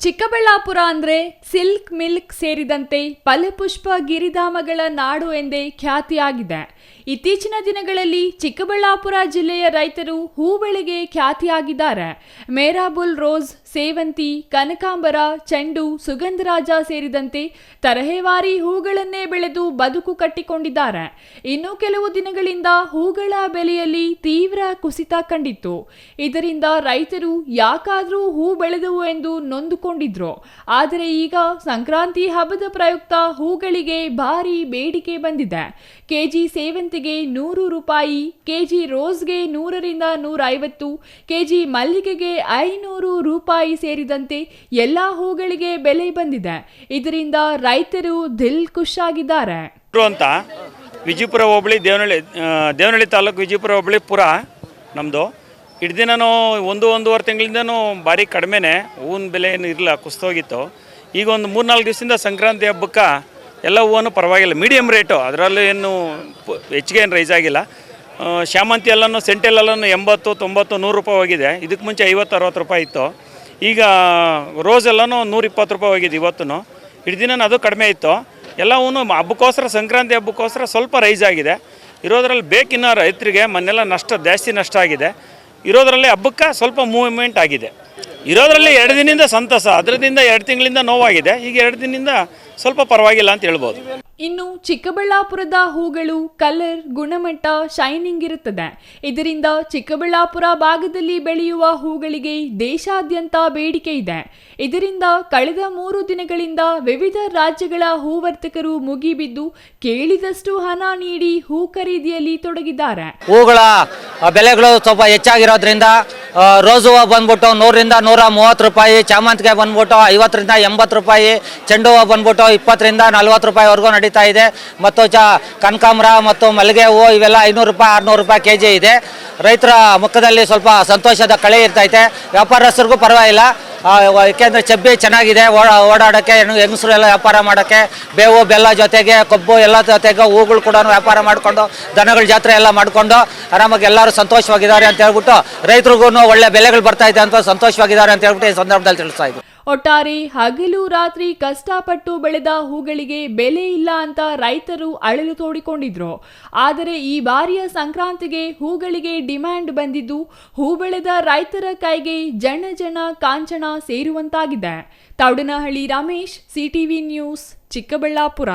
ಚಿಕ್ಕಬಳ್ಳಾಪುರ ಅಂದ್ರೆ silk milk ಸೇರಿದಂತೆ ಫಲಪುಷ್ಪ ಗಿರಿಧಾಮಗಳ ನಾಡು ಎಂದೇ ಖ್ಯಾತಿಯಾಗಿದೆ. ಇತ್ತೀಚಿನ ದಿನಗಳಲ್ಲಿ ಚಿಕ್ಕಬಳ್ಳಾಪುರ ಜಿಲ್ಲೆಯ ರೈತರು ಹೂ ಬೆಳೆಗೆ ಖ್ಯಾತಿಯಾಗಿದ್ದಾರೆ. ಮೇರಾಬುಲ್ ರೋಸ್, ಸೇವಂತಿ, ಕನಕಾಂಬರ, ಚೆಂಡು, ಸುಗಂಧರಾಜ ಸೇರಿದಂತೆ ತರಹೇವಾರಿ ಹೂಗಳನ್ನೇ ಬೆಳೆದು ಬದುಕು ಕಟ್ಟಿಕೊಂಡಿದ್ದಾರೆ. ಇನ್ನು ಕೆಲವು ದಿನಗಳಿಂದ ಹೂಗಳ ಬೆಲೆಯಲ್ಲಿ ತೀವ್ರ ಕುಸಿತ ಕಂಡಿತ್ತು. ಇದರಿಂದ ರೈತರು ಯಾಕಾದರೂ ಹೂ ಬೆಳೆದವು ಎಂದು ನೊಂದುಕೊಂಡಿದ್ರು. ಆದರೆ ಈಗ ಸಂಕ್ರಾಂತಿ ಹಬ್ಬದ ಪ್ರಯುಕ್ತ ಹೂಗಳಿಗೆ ಭಾರಿ ಬೇಡಿಕೆ ಬಂದಿದೆ. ಕೆಜಿ ಸೇವಂತಿಗೆ ನೂರು ರೂಪಾಯಿ, ಕೆಜಿ ರೋಸ್ಗೆ ನೂರರಿಂದ ನೂರ ಐವತ್ತು ಕೆಜಿ ಮಲ್ಲಿಗೆಗೆ ಐನೂರು ರೂಪಾಯಿ ಸೇರಿದಂತೆ ಎಲ್ಲಾ ಹೂಗಳಿಗೆ ಬೆಲೆ ಬಂದಿದೆ. ಇದರಿಂದ ರೈತರು ದಿಲ್ ಖುಷ್ ಆಗಿದ್ದಾರೆ ಅಂತ ವಿಜಯಪುರ ಹೋಬಳಿ ದೇವನಹಳ್ಳಿ ದೇವನಹಳ್ಳಿ ತಾಲೂಕು ವಿಜಯಪುರ ಹೋಬಳಿ ಪುರ ನಮ್ಮದು ಹಿಡ್ದಿನೂ ಒಂದು, ಒಂದೂವರೆ ತಿಂಗಳಿಂದನೂ ಭಾರಿ ಕಡಿಮೆನೆ ಹೂವಿನ ಬೆಲೆ ಏನು ಇರಲಿಲ್ಲ ಕುಸ್ತೋಗಿತ್ತು ಈಗ ಒಂದು ಮೂರು ನಾಲ್ಕು ದಿವಸದಿಂದ ಸಂಕ್ರಾಂತಿ ಹಬ್ಬಕ್ಕೆ ಎಲ್ಲ ಹೂವನ್ನು ಪರವಾಗಿಲ್ಲ. ಮೀಡಿಯಂ ರೇಟು, ಅದರಲ್ಲೂ ಏನು ಹೆಚ್ಚಿಗೆ ಏನು ರೈಸ್ ಆಗಿಲ್ಲ. ಶ್ಯಾಮಂತಿ ಎಲ್ಲನೂ ಸೆಂಟೆಲ್ಲೂ ಎಂಬತ್ತು, ತೊಂಬತ್ತು, ನೂರು ರೂಪಾಯಿ ಹೋಗಿದೆ. ಇದಕ್ಕೆ ಮುಂಚೆ ಐವತ್ತು, ಅರವತ್ತು ರೂಪಾಯಿ ಇತ್ತು. ಈಗ ರೋಸ್ ಎಲ್ಲನೂ ನೂರ ಇಪ್ಪತ್ತು ರೂಪಾಯಿ ಹೋಗಿದೆ ಇವತ್ತು ಹಿಡ್ದಿನ ಅದು ಕಡಿಮೆ ಇತ್ತು. ಎಲ್ಲವೂ ಹಬ್ಬಕ್ಕೋಸ್ಕರ, ಸಂಕ್ರಾಂತಿ ಹಬ್ಬಕ್ಕೋಸ್ಕರ ಸ್ವಲ್ಪ ರೈಸ್ ಆಗಿದೆ. ಇರೋದ್ರಲ್ಲಿ ಬೇಕಿನ್ನ ರೈತರಿಗೆ ಮೊನ್ನೆಲ್ಲ ನಷ್ಟ, ಜಾಸ್ತಿ ನಷ್ಟ ಆಗಿದೆ. ಇರೋದರಲ್ಲಿ ಹಬ್ಬಕ್ಕೆ ಸ್ವಲ್ಪ ಮೂವ್ಮೆಂಟ್ ಆಗಿದೆ. ಇರೋದ್ರಲ್ಲಿ ಎರಡು ದಿನದಿಂದ ಸಂತಸ ಅದರದಿಂದ ಎರಡು ತಿಂಗಳಿಂದ ನೋವಾಗಿದೆ ಈಗ ಎರಡು ದಿನದಿಂದ ಸ್ವಲ್ಪ ಪರವಾಗಿಲ್ಲ ಅಂತ ಹೇಳ್ಬೋದು. ಇನ್ನು ಚಿಕ್ಕಬಳ್ಳಾಪುರದ ಹೂಗಳು ಕಲರ್ ಗುಣಮಟ್ಟ ಶೈನಿಂಗ್ ಇರುತ್ತದೆ. ಇದರಿಂದ ಚಿಕ್ಕಬಳ್ಳಾಪುರ ಭಾಗದಲ್ಲಿ ಬೆಳೆಯುವ ಹೂಗಳಿಗೆ ದೇಶಾದ್ಯಂತ ಬೇಡಿಕೆ ಇದೆ. ಇದರಿಂದ ಕಳೆದ ಮೂರು ದಿನಗಳಿಂದ ವಿವಿಧ ರಾಜ್ಯಗಳ ಹೂವರ್ತಕರು ಮುಗಿಬಿದ್ದು ಕೇಳಿದಷ್ಟು ಹಣ ನೀಡಿ ಹೂ ಖರೀದಿಯಲ್ಲಿ ತೊಡಗಿದ್ದಾರೆ. ಹೂಗಳ ಬೆಲೆಗಳು ಸ್ವಲ್ಪ ಹೆಚ್ಚಾಗಿರೋದ್ರಿಂದ ರೋಸ್ ಹೂವು ಬಂದ್ಬಿಟ್ಟು ನೂರಿಂದ ನೂರ ಮೂವತ್ತು ರೂಪಾಯಿ, ಚಾಮಂತಿಗೆ ಬಂದ್ಬಿಟ್ಟು ಐವತ್ತರಿಂದ ಎಂಬತ್ತು ರೂಪಾಯಿ, ಚೆಂಡು ಹೂವು ಬಂದ್ಬಿಟ್ಟು ಇಪ್ಪತ್ತರಿಂದ ನಲ್ವತ್ತು ರೂಪಾಯಿವರೆಗೂ ನಡೀತಾ ಇದೆ. ಮತ್ತು ಚ, ಕನಕಾಂಬ್ರ ಮತ್ತು ಮಲ್ಲಿಗೆ ಹೂವು ಇವೆಲ್ಲ ಐನೂರು ರೂಪಾಯಿ, ಆರುನೂರು ರೂಪಾಯಿ ಕೆ ಜಿ ಇದೆ. ರೈತರ ಮುಖದಲ್ಲಿ ಸ್ವಲ್ಪ ಸಂತೋಷದ ಕಳೆ ಇರ್ತೈತೆ. ವ್ಯಾಪಾರಸ್ಥರಿಗೂ ಪರವಾಗಿಲ್ಲ. ಆ, ಏಕೆಂದ್ರೆ ಚಬ್ಬಿ ಚೆನ್ನಾಗಿದೆ ಓಡಾ ಓಡಾಡೋಕ್ಕೆ ಹೆಂಗಸರು ಎಲ್ಲ ವ್ಯಾಪಾರ ಮಾಡೋಕ್ಕೆ ಬೇವು ಬೆಲ್ಲ ಜೊತೆಗೆ ಕಬ್ಬು ಎಲ್ಲ ಜೊತೆಗೆ ಹೂಗಳು ಕೂಡ ವ್ಯಾಪಾರ ಮಾಡಿಕೊಂಡು ದನಗಳ ಜಾತ್ರೆ ಎಲ್ಲ ಮಾಡಿಕೊಂಡು ಆರಾಮಾಗಿ ಎಲ್ಲರೂ ಸಂತೋಷವಾಗಿದ್ದಾರೆ ಅಂತ ಹೇಳ್ಬಿಟ್ಟು ರೈತರಿಗೂ ಒಳ್ಳೆ ಬೆಲೆಗಳು ಬರ್ತಾ ಇದೆ ಅಂತ ಸಂತೋಷವಾಗಿದ್ದಾರೆ ಅಂತ ಹೇಳ್ಬಿಟ್ಟು ಈ ಸಂದರ್ಭದಲ್ಲಿ ತಿಳಿಸ್ತಾ ಇದ್ದೀನಿ. ಒಟ್ಟಾರೆ ಹಗಲು ರಾತ್ರಿ ಕಷ್ಟಪಟ್ಟು ಬೆಳೆದ ಹೂಗಳಿಗೆ ಬೆಲೆ ಇಲ್ಲ ಅಂತ ರೈತರು ಅಳಲು ತೋಡಿಕೊಂಡಿದ್ರು. ಆದರೆ ಈ ಬಾರಿಯ ಸಂಕ್ರಾಂತಿಗೆ ಹೂಗಳಿಗೆ ಡಿಮ್ಯಾಂಡ್ ಬಂದಿದ್ದು ಹೂ ಬೆಳೆದ ರೈತರ ಕೈಗೆ ಜನ ಜನ ಕಾಂಚಣ ಸೇರುವಂತಾಗಿದೆ. Thoudanahalli Ramesh, CTV news, Chikkaballapur.